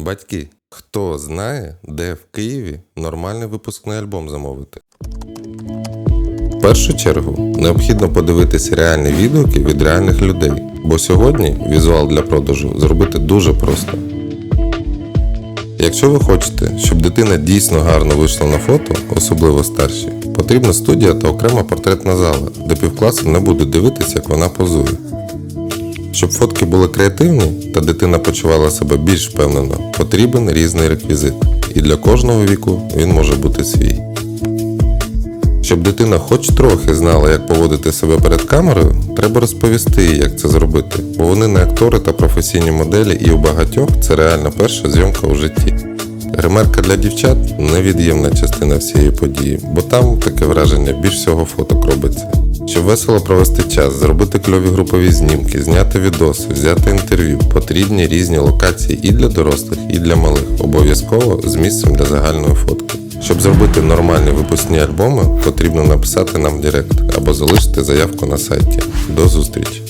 Батьки, хто знає, де в Києві нормальний випускний альбом замовити? В першу чергу необхідно подивитися реальні відгуки від реальних людей, бо сьогодні візуал для продажу зробити дуже просто. Якщо ви хочете, щоб дитина дійсно гарно вийшла на фото, особливо старші, потрібна студія та окрема портретна зала, де півкласу не буде дивитися, як вона позує. Щоб фотки були креативні та дитина почувала себе більш впевнено, потрібен різний реквізит, і для кожного віку він може бути свій. Щоб дитина хоч трохи знала, як поводити себе перед камерою, треба розповісти їй, як це зробити, бо вони не актори та професійні моделі, і у багатьох це реально перша зйомка у житті. Гримерка для дівчат невід'ємна частина всієї події, бо там таке враження більш всього фоток робиться. Щоб весело провести час, зробити кльові групові знімки, зняти відоси, взяти інтерв'ю, потрібні різні локації і для дорослих, і для малих, обов'язково з місцем для загальної фотки. Щоб зробити нормальні випускні альбоми, потрібно написати нам в Директ або залишити заявку на сайті. До зустрічі!